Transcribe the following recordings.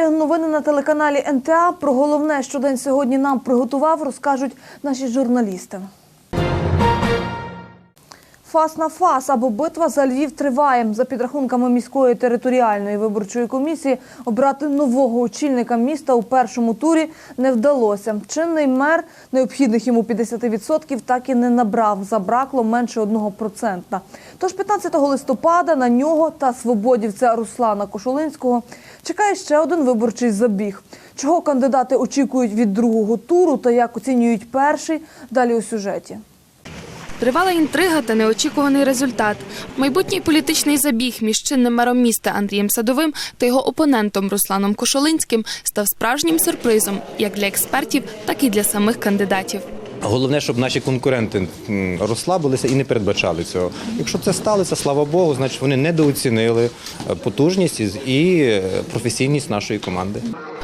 ефірі новини на телеканалі НТА. Про головне, що день сьогодні нам приготував, розкажуть наші журналісти. Фас на фас або битва за Львів триває. За підрахунками міської територіальної виборчої комісії, обрати нового очільника міста у першому турі не вдалося. Чинний мер необхідних йому 50% так і не набрав. Забракло менше 1%. Тож 15 листопада на нього та свободівця Руслана Кошулинського чекає ще один виборчий забіг. Чого кандидати очікують від другого туру та як оцінюють перший, далі у сюжеті. Тривала інтрига та неочікуваний результат. Майбутній політичний забіг між чинним мером міста Андрієм Садовим та його опонентом Русланом Кошолинським став справжнім сюрпризом як для експертів, так і для самих кандидатів. Головне, щоб наші конкуренти розслабилися і не передбачали цього. Якщо це сталося, слава Богу, значить вони недооцінили потужність і- і е, професійність нашої команди.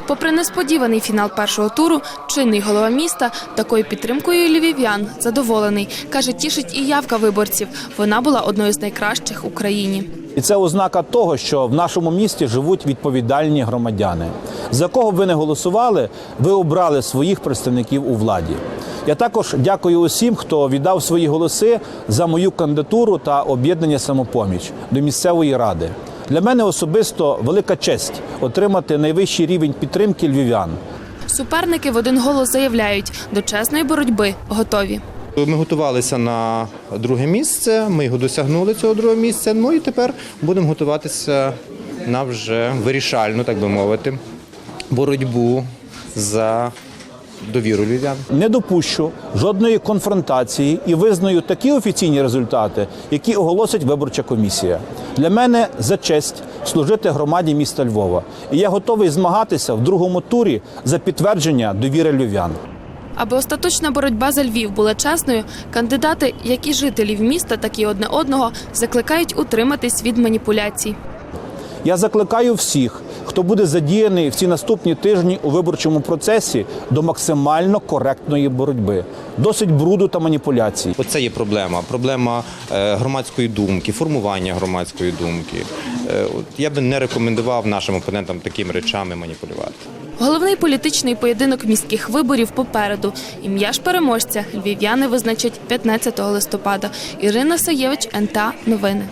Попри несподіваний фінал першого туру, чинний голова міста такою підтримкою львів'ян задоволений. Каже, тішить і явка виборців. Вона була одною з найкращих у країні. І це ознака того, що в нашому місті живуть відповідальні громадяни. За кого б ви не голосували, ви обрали своїх представників у владі. Я також дякую усім, хто віддав свої голоси за мою кандидатуру та об'єднання самопоміч до місцевої ради. Для мене особисто велика честь отримати найвищий рівень підтримки львів'ян. Суперники в один голос заявляють, до чесної боротьби готові. Ми готувалися на друге місце, ми його досягнули цього другого місця. Ну і тепер будемо готуватися на вже вирішальну, так би мовити, боротьбу за довіру львів'ян. Не допущу жодної конфронтації і визнаю такі офіційні результати, які оголосить виборча комісія. Для мене за честь служити громаді міста Львова. І я готовий змагатися в другому турі за підтвердження довіри львів'ян. Аби остаточна боротьба за Львів була чесною, кандидати, як і жителів міста, так і одне одного, закликають утриматись від маніпуляцій. Я закликаю всіх, хто буде задіяний в ці наступні тижні у виборчому процесі до максимально коректної боротьби. Досить бруду та маніпуляцій. Оце є проблема. Проблема е, громадської думки, формування громадської думки. Е, Я би не рекомендував нашим опонентам такими речами маніпулювати. Головний політичний поєдинок міських виборів попереду. Ім'я ж переможця львів'яни визначать 15 листопада. Ірина Саєвич, НТА Новини.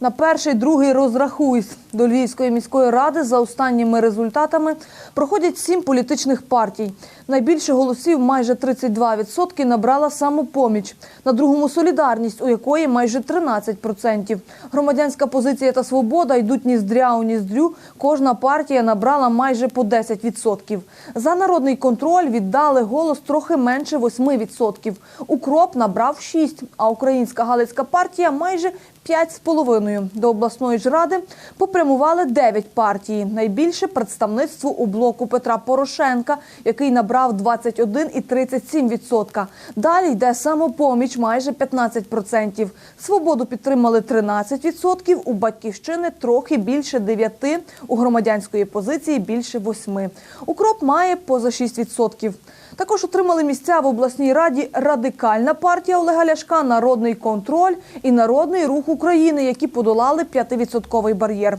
На перший, другий розрахуйсь до Львівської міської ради за останніми результатами проходять сім політичних партій. Найбільше голосів, майже 32%, набрала самопоміч. На другому солідарність, у якої майже 13%. Громадянська позиція та свобода йдуть ніздря у ніздрю. Кожна партія набрала майже по 10%. За народний контроль віддали голос трохи менше 8%. Укроп набрав 6%, а Українська Галицька партія майже 5,5%. До обласної ж ради попрямували 9 партій. Найбільше представництво у блоку Петра Порошенка, який набрав 21,37%. Далі йде самопоміч майже 15%. Свободу підтримали 13%, у батьківщини трохи більше 9%, у громадянської позиції більше 8%. Укроп має поза 6%. Також отримали місця в обласній раді радикальна партія Олега Ляшка, народний контроль і народний рух України, які подолали 5-відсотковий бар'єр.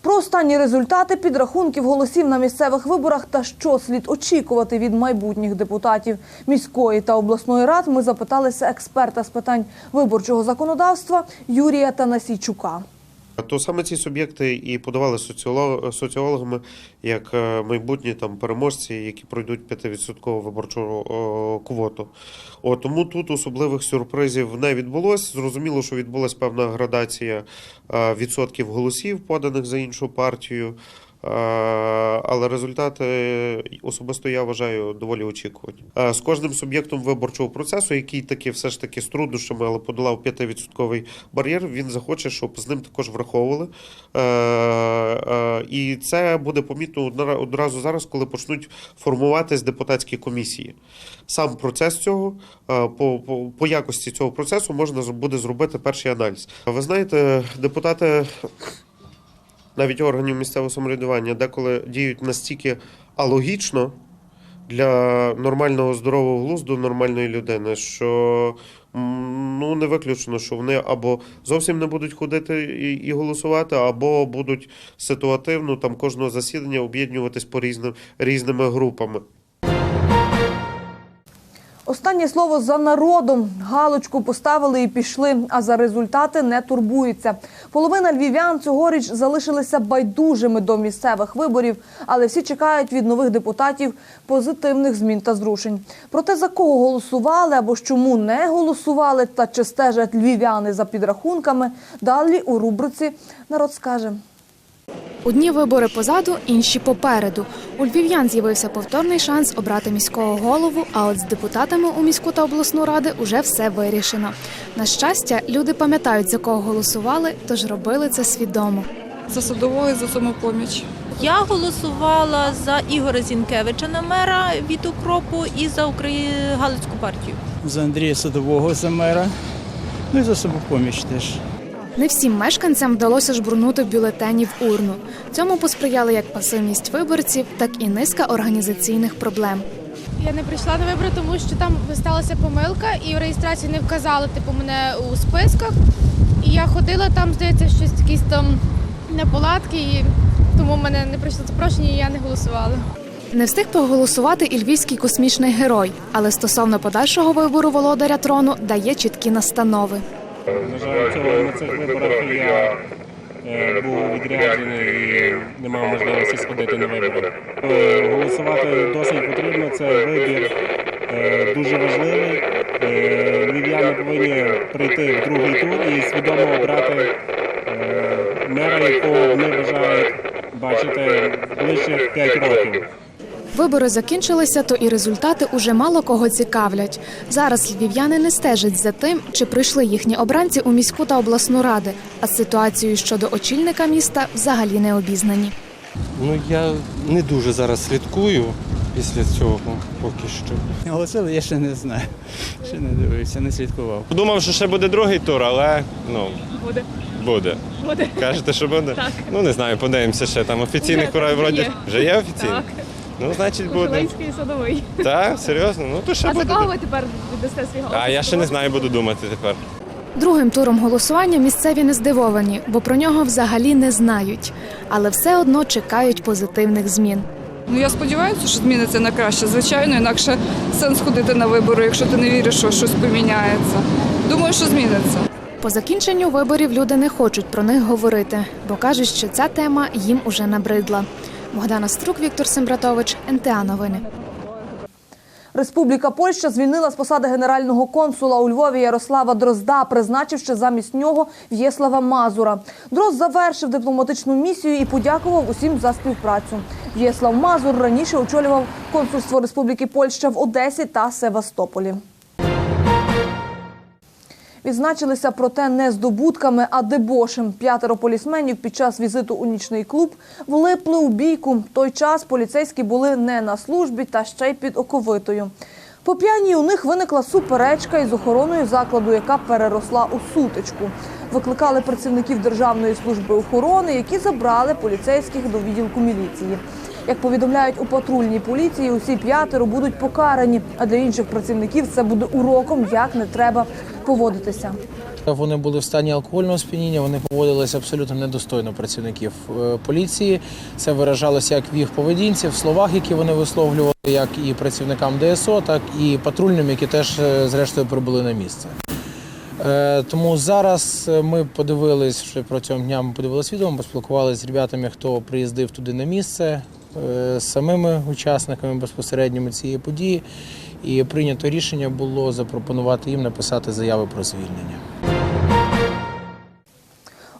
Про останні результати підрахунків голосів на місцевих виборах та що слід очікувати від майбутніх депутатів міської та обласної рад. Ми запиталися експерта з питань виборчого законодавства Юрія Танасійчука. То саме ці суб'єкти і подавали соціолог- соціологами як е, майбутні там переможці, які пройдуть 5% виборчу о, квоту. О, тому тут особливих сюрпризів не відбулось. Зрозуміло, що відбулася певна градація е, відсотків голосів, поданих за іншу партію. Е, Але результати особисто я вважаю доволі очікувані. Е, З кожним суб'єктом виборчого процесу, який таки все ж таки з труднощами, але подолав 5% бар'єр, він захоче, щоб з ним також враховували. Е, І це буде помітно одразу зараз, коли почнуть формуватись депутатські комісії. Сам процес цього по, по, по якості цього процесу можна буде зробити перший аналіз. Ви знаєте, депутати навіть органів місцевого самоврядування деколи діють настільки алогічно для нормального здорового глузду нормальної людини, що ну не виключено, що вони або зовсім не будуть ходити і голосувати, або будуть ситуативно там кожного засідання об'єднуватись по різним різними групами. Останнє слово за народом. Галочку поставили і пішли, а за результати не турбуються. Половина львів'ян цьогоріч залишилися байдужими до місцевих виборів, але всі чекають від нових депутатів позитивних змін та зрушень. Про те, за кого голосували або ж чому не голосували, та чи стежать львів'яни за підрахунками, далі у рубриці народ скаже. Одні вибори позаду, інші попереду. У львів'ян з'явився повторний шанс обрати міського голову. А от з депутатами у міську та обласну ради уже все вирішено. На щастя, люди пам'ятають за кого голосували, тож робили це свідомо. За садового за самопоміч. Я голосувала за Ігоря Зінкевича на мера від укропу і за Украї... Галицьку партію. за Андрія Садового за мера, ну і за самопоміч теж. Не всім мешканцям вдалося жбурнути бюлетені в урну. Цьому посприяли як пасивність виборців, так і низка організаційних проблем. Я не прийшла на вибори, тому що там сталася помилка і в реєстрації не вказали типу мене у списках. І я ходила там, здається, щось якісь там неполадки, і тому мене не прийшло запрошення, і я не голосувала. Не встиг проголосувати і львівський космічний герой, але стосовно подальшого вибору володаря трону дає чіткі настанови. На жаль, цього на цих виборах я е, був відряджений і не мав можливості сходити на вибори. Е, Голосувати досить потрібно, це вибір е, дуже важливий. Львів'яни повинні прийти в другий тур і свідомо обрати мера, якого вони бажають бачити ближчих 5 років. Вибори закінчилися, то і результати уже мало кого цікавлять. Зараз львів'яни не стежать за тим, чи прийшли їхні обранці у міську та обласну ради, а з ситуацією щодо очільника міста взагалі не обізнані. Ну я не дуже зараз слідкую після цього поки що. Голосили, я ще не знаю. Ще не дивився, не слідкував. Думав, що ще буде другий тур, але ну буде. Буде. Буде. Кажете, що буде? Так. Ну не знаю, подивимося ще там офіційних курай вроді. Вже є офіційно? Так. Ну, значить, буде. Кошелинський садовий. Так, серйозно? Ну то ще А за буде. кого ви тепер віддасте свій голос? А я ще не знаю, буду думати тепер. Другим туром голосування місцеві не здивовані, бо про нього взагалі не знають, але все одно чекають позитивних змін. Ну я сподіваюся, що зміниться на краще. Звичайно, інакше сенс ходити на вибори, якщо ти не віриш, що щось поміняється. Думаю, що зміниться. По закінченню виборів люди не хочуть про них говорити, бо кажуть, що ця тема їм уже набридла. Богдана Струк, Віктор Сембратович, НТА Новини. Республіка Польща звільнила з посади генерального консула у Львові Ярослава Дрозда, призначивши замість нього В'єслава Мазура. Дрозд завершив дипломатичну місію і подякував усім за співпрацю. В'єслав Мазур раніше очолював консульство Республіки Польща в Одесі та Севастополі. Відзначилися проте не здобутками, а дебошем. П'ятеро полісменів під час візиту у нічний клуб влипли у бійку. Той час поліцейські були не на службі та ще й під оковитою. По п'яній у них виникла суперечка із охороною закладу, яка переросла у сутичку. Викликали працівників Державної служби охорони, які забрали поліцейських до відділку міліції. Як повідомляють у патрульній поліції, усі п'ятеро будуть покарані, а для інших працівників це буде уроком, як не треба поводитися. Вони були в стані алкогольного сп'яніння, вони поводилися абсолютно недостойно працівників е, поліції. Це виражалося як в їх поведінці, в словах, які вони висловлювали, як і працівникам ДСО, так і патрульним, які теж е, зрештою прибули на місце. Е, Тому зараз ми подивились вже протягом дня. Ми подивилися відео, поспілкувалися з ребятами, хто приїздив туди на місце, самими учасниками безпосередньо цієї події. І прийнято рішення було запропонувати їм написати заяви про звільнення.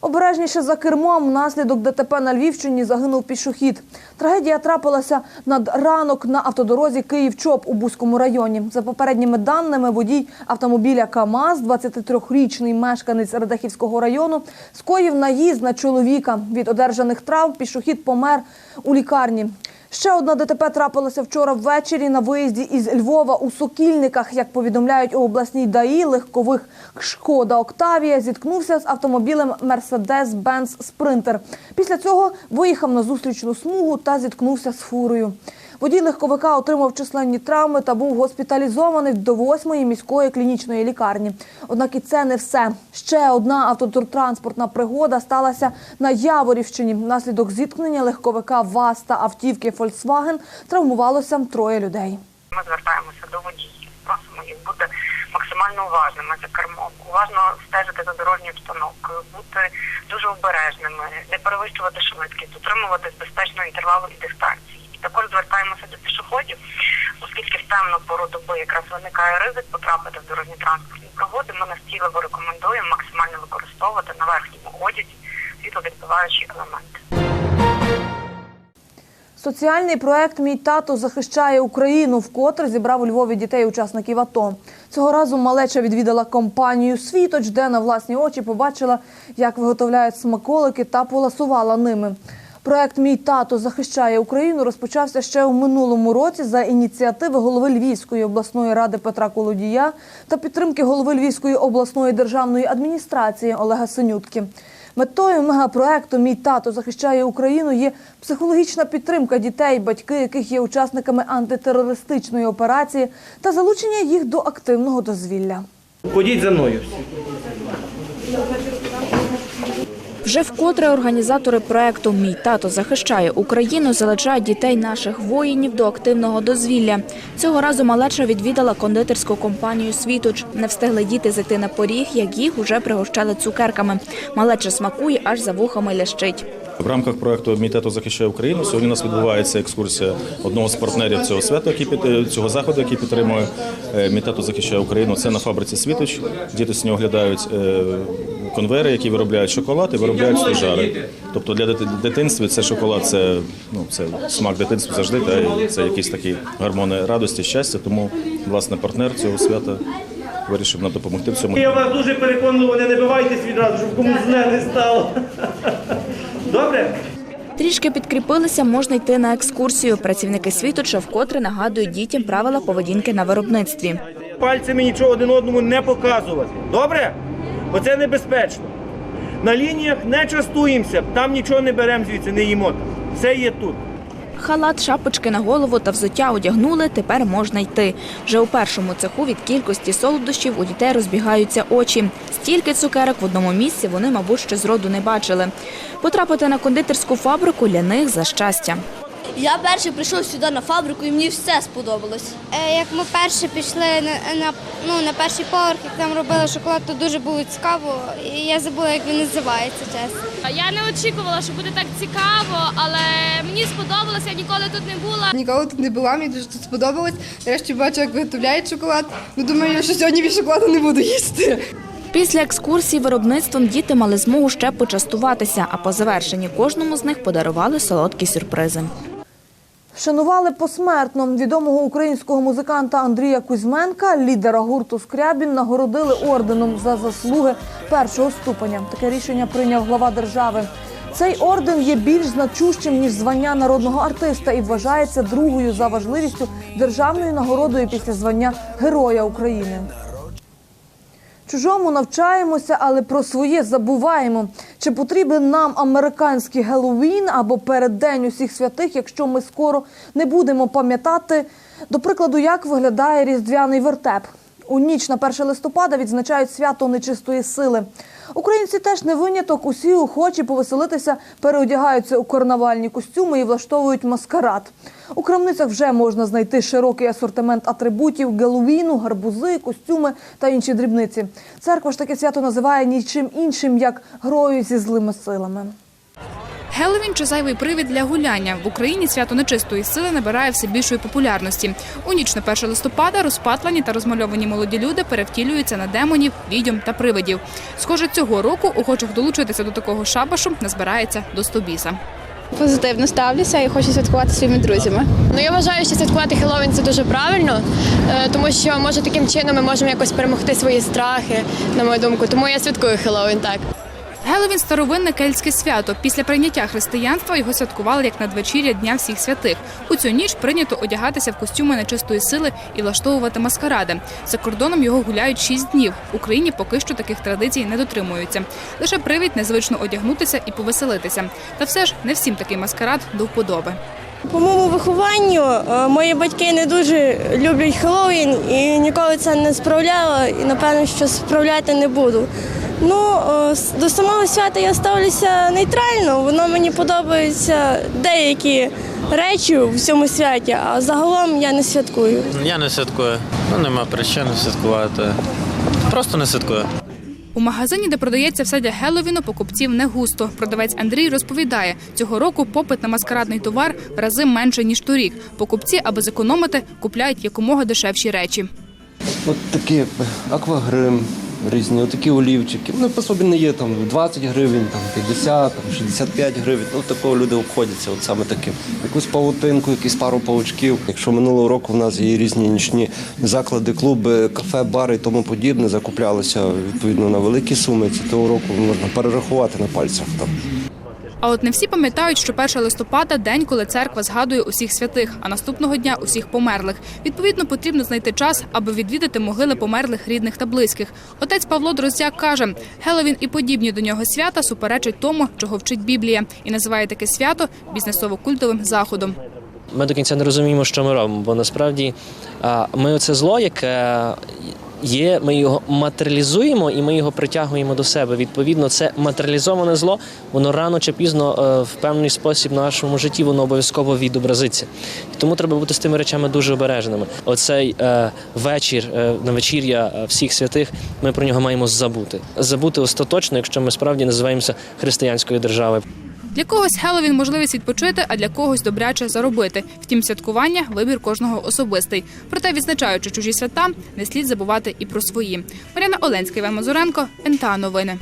Обережніше за кермом внаслідок ДТП на Львівщині загинув пішохід. Трагедія трапилася над ранок на автодорозі Київ-Чоп у Бузькому районі. За попередніми даними, водій автомобіля КАМАЗ, 23-річний мешканець Радахівського району, скоїв наїзд на чоловіка. Від одержаних травм пішохід помер у лікарні. Ще одна ДТП трапилася вчора ввечері на виїзді із Львова у Сокільниках. Як повідомляють у обласній ДАІ, легкових Шкода Октавія зіткнувся з автомобілем Мерседес-Бенц Спринтер. Після цього виїхав на зустрічну смугу та зіткнувся з фурою. Водій легковика отримав численні травми та був госпіталізований до 8-ї міської клінічної лікарні. Однак і це не все. Ще одна автотранспортна пригода сталася на Яворівщині. Внаслідок зіткнення легковика ВАЗ та автівки Volkswagen травмувалося троє людей. Ми звертаємося до водіїв, просимо їх бути максимально уважними за кермом, уважно стежити за дорожньою обстановкою, бути дуже обережними, не перевищувати швидкість, дотримуватись безпечного інтервалу і дистанції. Також звертаємося до пішоходів, оскільки в темну пору доби якраз виникає ризик потрапити в дорожні транспортні пригоди. Ми настійливо рекомендуємо максимально використовувати на верхньому одязі світловідбиваючі елементи. Соціальний проект Мій тато захищає Україну вкотре зібрав у Львові дітей учасників АТО. Цього разу малеча відвідала компанію Світоч, де на власні очі побачила, як виготовляють смаколики та поласувала ними. Проект Мій тато захищає Україну розпочався ще у минулому році за ініціативи голови Львівської обласної ради Петра Колодія та підтримки голови Львівської обласної державної адміністрації Олега Синютки. Метою мегапроекту Мій тато захищає Україну є психологічна підтримка дітей, батьки яких є учасниками антитерористичної операції та залучення їх до активного дозвілля. Ходіть за мною. Вже вкотре організатори проекту Мій тато захищає Україну залучають дітей наших воїнів до активного дозвілля. Цього разу малеча відвідала кондитерську компанію Світоч. Не встигли діти зайти на поріг, як їх уже пригощали цукерками. Малеча смакує, аж за вухами лящить. В рамках проекту Мій тато захищає Україну. Сьогодні у нас відбувається екскурсія одного з партнерів цього свята, який під- цього заходу, який підтримує е, Мій тато захищає Україну. Це на фабриці Світоч. Діти з нього оглядають е, конвери, які виробляють шоколад і виробляють стожари. Тобто для дитинства це шоколад, це ну це смак дитинства завжди. Та це якісь такі гормони радості, щастя. Тому власне партнер цього свята вирішив нам допомогти в цьому. Я вас дуже переконливо, не набивайтесь відразу, щоб комусь зле не стало. Добре? Трішки підкріпилися, можна йти на екскурсію. Працівники Світоча вкотре нагадують дітям правила поведінки на виробництві. Пальцями нічого один одному не показувати. Добре? Бо це небезпечно. На лініях не частуємося, там нічого не беремо звідси, не їмо. Все є тут. Халат, шапочки на голову та взуття одягнули, тепер можна йти. Вже у першому цеху від кількості солодощів у дітей розбігаються очі. Стільки цукерок в одному місці вони, мабуть, ще зроду не бачили. Потрапити на кондитерську фабрику для них за щастя. Я перший прийшов сюди на фабрику і мені все сподобалось. Е, Як ми перші пішли на, на, ну, на перший поверх, як там робили шоколад, то дуже було цікаво. І я забула, як він називається, чесно. Я не очікувала, що буде так цікаво, але мені сподобалося, я ніколи тут не була. Ніколи тут не була, мені дуже тут сподобалось. Нарешті бачу, як виготовляють шоколад. Ну думаю, що сьогодні від шоколаду не буду їсти. Після екскурсії виробництвом діти мали змогу ще почастуватися, а по завершенні кожному з них подарували солодкі сюрпризи. Вшанували посмертно відомого українського музиканта Андрія Кузьменка, лідера гурту Скрябін, нагородили орденом за заслуги першого ступеня. Таке рішення прийняв глава держави. Цей орден є більш значущим ніж звання народного артиста і вважається другою за важливістю державною нагородою після звання Героя України. Чужому навчаємося, але про своє забуваємо. Чи потрібен нам американський Геловін або переддень усіх святих, якщо ми скоро не будемо пам'ятати, до прикладу, як виглядає різдвяний вертеп? У ніч на 1 листопада відзначають свято нечистої сили. Українці теж не виняток. Усі охочі повеселитися, переодягаються у карнавальні костюми і влаштовують маскарад. У крамницях вже можна знайти широкий асортимент атрибутів геловіну, гарбузи, костюми та інші дрібниці. Церква ж таке свято називає нічим іншим, як грою зі злими силами. Геловін чи зайвий привід для гуляння в Україні свято нечистої сили набирає все більшої популярності. У ніч на 1 листопада розпатлані та розмальовані молоді люди перевтілюються на демонів, відьом та привидів. Схоже, цього року охочих долучитися до такого шабашу назбирається до 100 біса. Позитивно ставлюся і хочу святкувати своїми друзями. Ну я вважаю, що святкувати Хеллоуін – це дуже правильно, е, тому що може таким чином ми можемо якось перемогти свої страхи, на мою думку. Тому я святкую Хеллоуін так. Геловін – старовинне кельтське свято. Після прийняття християнства його святкували як надвечір'я Дня всіх святих. У цю ніч прийнято одягатися в костюми нечистої сили і влаштовувати маскаради. За кордоном його гуляють шість днів. В Україні поки що таких традицій не дотримуються. Лише привід незвично одягнутися і повеселитися. Та все ж не всім такий маскарад до вподоби. По моєму вихованню е, мої батьки не дуже люблять Хеллоуін і ніколи це не справляла, і напевно, що справляти не буду. Ну, е, до самого свята я ставлюся нейтрально, воно мені подобаються деякі речі в цьому святі, а загалом я не святкую. Я не святкую. Ну нема причин святкувати. Просто не святкую. У магазині, де продається все для Геловіну, покупців не густо. Продавець Андрій розповідає, цього року попит на маскарадний товар в рази менше ніж торік. Покупці, аби зекономити, купляють якомога дешевші речі. От такі аквагрим, різні, отакі олівчики. Вони по собі не є там 20 гривень, там 50, там 65 гривень. Ну такого люди обходяться, от саме таким. Якусь павутинку, якісь пару паучків. Якщо минулого року в нас є різні нічні заклади, клуби, кафе, бари і тому подібне, закуплялися відповідно на великі суми. Це того року можна перерахувати на пальцях. Там. А от не всі пам'ятають, що 1 листопада день, коли церква згадує усіх святих, а наступного дня усіх померлих. Відповідно, потрібно знайти час, аби відвідати могили померлих рідних та близьких. Отець Павло Дроздяк каже, Геловін і подібні до нього свята суперечать тому, чого вчить Біблія, і називає таке свято бізнесово-культовим заходом. Ми до кінця не розуміємо, що ми робимо, бо насправді ми оце зло, яке є, ми його матеріалізуємо і ми його притягуємо до себе. Відповідно, це матеріалізоване зло, воно рано чи пізно е, в певний спосіб в нашому житті воно обов'язково відобразиться. Тому треба бути з тими речами дуже обережними. Оцей е, вечір, е, на вечір'я е, всіх святих, ми про нього маємо забути. Забути остаточно, якщо ми справді називаємося християнською державою. Для когось Хеллоуін – можливість відпочити, а для когось добряче заробити. Втім, святкування – вибір кожного особистий. Проте, відзначаючи чужі свята, не слід забувати і про свої. Мар'яна Оленська, Іван Мазуренко, НТА Новини.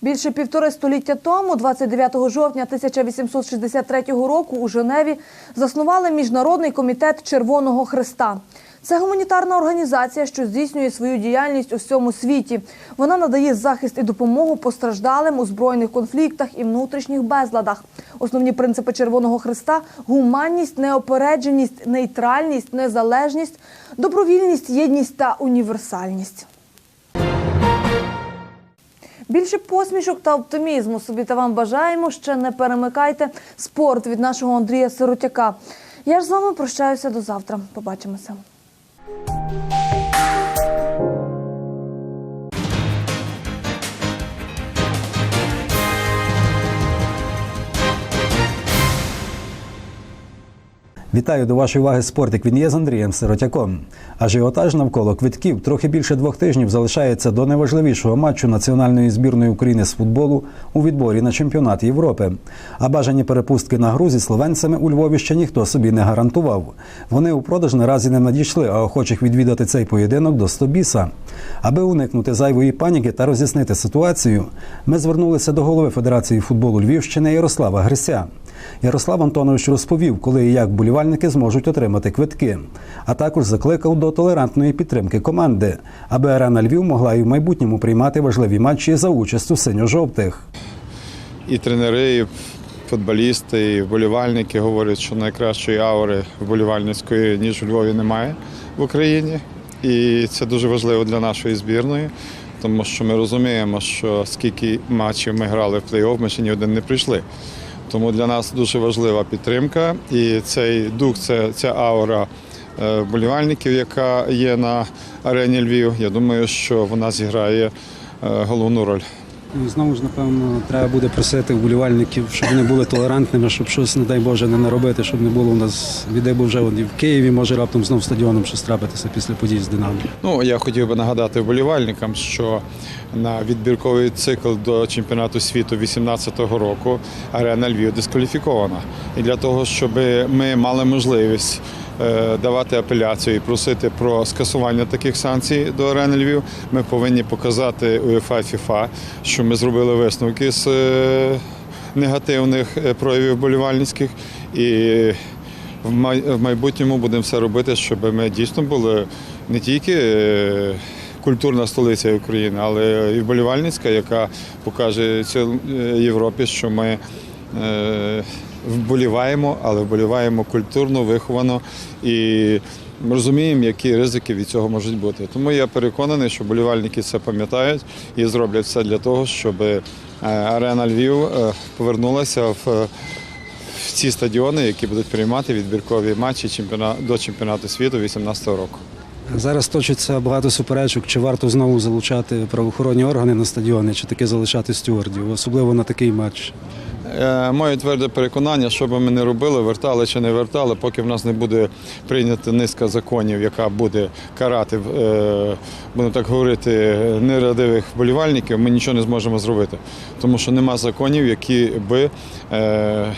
Більше півтори століття тому, 29 жовтня 1863 року, у Женеві заснували Міжнародний комітет Червоного Христа. Це гуманітарна організація, що здійснює свою діяльність у всьому світі. Вона надає захист і допомогу постраждалим у збройних конфліктах і внутрішніх безладах. Основні принципи Червоного Христа гуманність, неопередженість, нейтральність, незалежність, добровільність, єдність та універсальність. Більше посмішок та оптимізму собі та вам бажаємо. Ще не перемикайте спорт від нашого Андрія Сиротяка. Я ж з вами прощаюся до завтра. Побачимося. you Вітаю до вашої уваги спортик. Він є з Андрієм Сиротяком. Ажіотаж навколо квитків трохи більше двох тижнів залишається до найважливішого матчу національної збірної України з футболу у відборі на чемпіонат Європи. А бажані перепустки на гру зі словенцями у Львові ще ніхто собі не гарантував. Вони у продаж наразі не надійшли, а охочих відвідати цей поєдинок до 100 біса. Аби уникнути зайвої паніки та роз'яснити ситуацію, ми звернулися до голови Федерації футболу Львівщини Ярослава Грися. Ярослав Антонович розповів, коли і як болівальники зможуть отримати квитки, а також закликав до толерантної підтримки команди, аби арена Львів могла і в майбутньому приймати важливі матчі за участю синьо-жовтих. І тренери, і футболісти, і вболівальники говорять, що найкращої аури вболівальницької, ніж у Львові, немає в Україні. І це дуже важливо для нашої збірної, тому що ми розуміємо, що скільки матчів ми грали в плей-офф, ми ще ні один не прийшли. Тому для нас дуже важлива підтримка. І цей дух, це, ця аура е, вболівальників, яка є на арені Львів. Я думаю, що вона зіграє е, головну роль. І знову ж, напевно, треба буде просити вболівальників, щоб вони були толерантними, щоб щось, не дай Боже, не наробити, щоб не було у нас відей, бо вже і в Києві може раптом знов стадіоном щось трапитися після подій з Динамо. Ну, я хотів би нагадати вболівальникам, що на відбірковий цикл до чемпіонату світу 2018 року арена Львів дискваліфікована. І для того, щоб ми мали можливість давати апеляцію і просити про скасування таких санкцій до арени Львів, ми повинні показати УЄФА ФІФА, що ми зробили висновки з е, негативних е, проявів вболівальницьких і в майбутньому будемо все робити, щоб ми дійсно були не тільки е, культурна столиця України, але і вболівальницька, яка покаже Європі, що ми е, вболіваємо, але вболіваємо культурно, виховано і розуміємо, які ризики від цього можуть бути. Тому я переконаний, що вболівальники це пам'ятають і зроблять все для того, щоб е, арена Львів е, повернулася в, е, в ці стадіони, які будуть приймати відбіркові матчі чемпіона- до чемпіонату світу 2018 року. Зараз точиться багато суперечок, чи варто знову залучати правоохоронні органи на стадіони, чи таки залишати стюардів, особливо на такий матч. Е, Моє тверде переконання, що би ми не робили, вертали чи не вертали, поки в нас не буде прийнята низка законів, яка буде карати, е, будемо так говорити, нерадивих вболівальників, ми нічого не зможемо зробити. Тому що нема законів, які би е,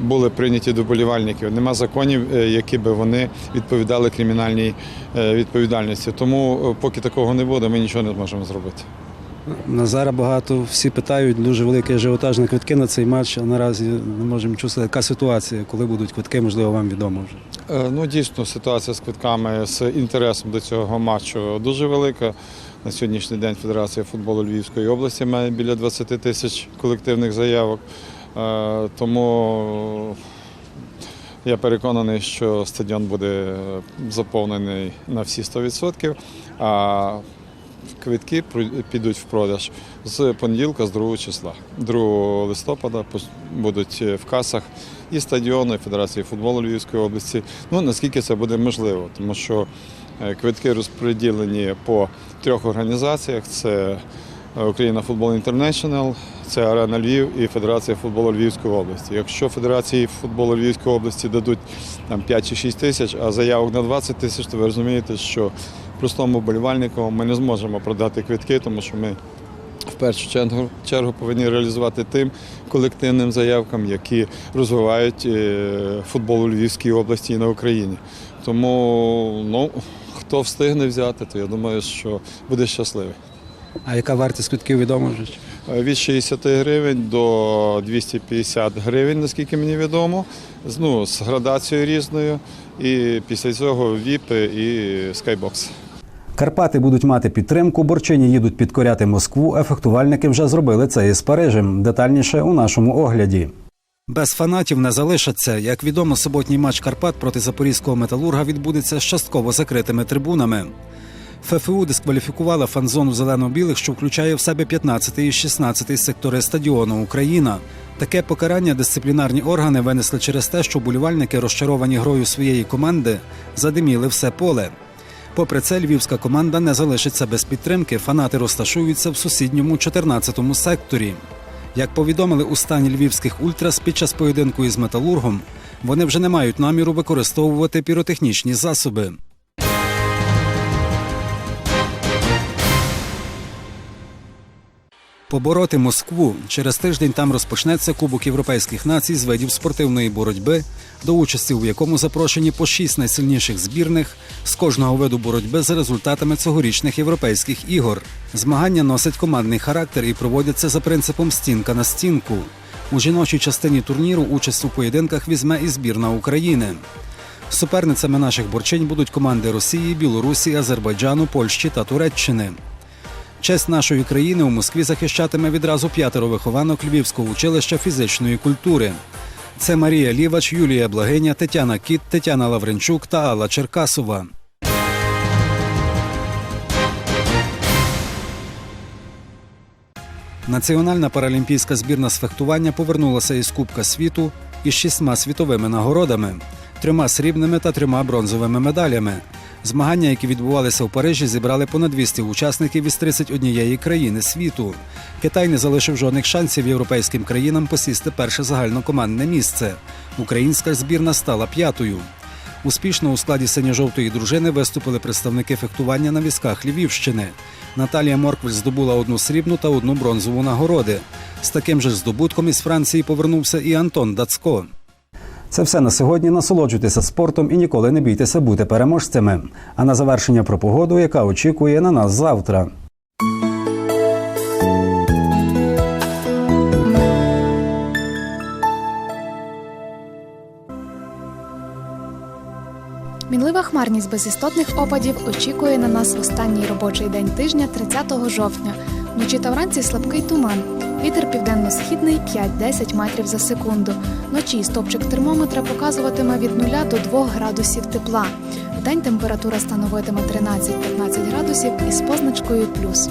були прийняті до вболівальників. Нема законів, які би вони відповідали кримінальній відповідальності. Тому поки такого не буде, ми нічого не зможемо зробити. На зараз багато всі питають, дуже великий ажіотаж на квитки на цей матч, а наразі не можемо чути, яка ситуація, коли будуть квитки, можливо, вам відомо вже. Е, Ну, дійсно, ситуація з квитками, з інтересом до цього матчу дуже велика. На сьогоднішній день Федерація футболу Львівської області має біля 20 тисяч колективних заявок. Е, Тому я переконаний, що стадіон буде заповнений на всі 100%, а квитки підуть в продаж з понеділка, з 2 числа. 2 листопада будуть в касах і стадіону, і Федерації футболу Львівської області. Ну наскільки це буде можливо, тому що е, квитки розподілені по трьох організаціях: це е, Україна Футбол Інтернешнл, це Арена Львів і Федерація футболу Львівської області. Якщо Федерації футболу Львівської області дадуть там 5 чи 6 тисяч, а заявок на 20 тисяч, то ви розумієте, що простому вболівальнику ми не зможемо продати квитки, тому що ми в першу чергу, чергу повинні реалізувати тим колективним заявкам, які розвивають е, футбол у Львівській області і на Україні. Тому ну, хто встигне взяти, то я думаю, що буде щасливий. А яка вартість квитків відомо? Е, Від 60 гривень до 250 гривень, наскільки мені відомо, ну, з градацією різною. І після цього віпи і скайбокс. Карпати будуть мати підтримку, борчині їдуть підкоряти Москву. Ефектувальники вже зробили це із Парижем. Детальніше у нашому огляді. Без фанатів не залишаться. Як відомо, суботній матч Карпат проти запорізького металурга відбудеться з частково закритими трибунами. ФФУ дискваліфікувала фан-зону зелено-білих, що включає в себе 15 і 16 сектори стадіону Україна. Таке покарання дисциплінарні органи винесли через те, що болівальники, розчаровані грою своєї команди, задиміли все поле. Попри це, львівська команда не залишиться без підтримки. Фанати розташуються в сусідньому 14-му секторі. Як повідомили у стані львівських ультрас під час поєдинку із металургом, вони вже не мають наміру використовувати піротехнічні засоби. Побороти Москву через тиждень там розпочнеться Кубок європейських націй з видів спортивної боротьби, до участі у якому запрошені по шість найсильніших збірних з кожного виду боротьби за результатами цьогорічних європейських ігор. Змагання носять командний характер і проводяться за принципом стінка на стінку. У жіночій частині турніру участь у поєдинках візьме і збірна України. Суперницями наших борчинь будуть команди Росії, Білорусі, Азербайджану, Польщі та Туреччини. Честь нашої країни у Москві захищатиме відразу п'ятеро вихованок Львівського училища фізичної культури. Це Марія Лівач, Юлія Благиня, Тетяна Кіт, Тетяна Лавренчук та Алла Черкасова. Національна паралімпійська збірна з фехтування повернулася із Кубка світу із шістьма світовими нагородами, трьома срібними та трьома бронзовими медалями. Змагання, які відбувалися в Парижі, зібрали понад 200 учасників із 31 країни світу. Китай не залишив жодних шансів європейським країнам посісти перше загальнокомандне місце. Українська збірна стала п'ятою. Успішно у складі синьо-жовтої дружини виступили представники фехтування на візках Львівщини. Наталія Морквель здобула одну срібну та одну бронзову нагороди. З таким же здобутком із Франції повернувся і Антон Дацько. Це все на сьогодні. Насолоджуйтеся спортом і ніколи не бійтеся бути переможцями. А на завершення про погоду, яка очікує на нас завтра. Мінлива хмарність без істотних опадів очікує на нас в останній робочий день тижня 30 жовтня. Вночі та вранці слабкий туман. Вітер південно-східний 5-10 метрів за секунду. Вночі стопчик термометра показуватиме від 0 до 2 градусів тепла. Вдень температура становитиме 13-15 градусів із позначкою плюс.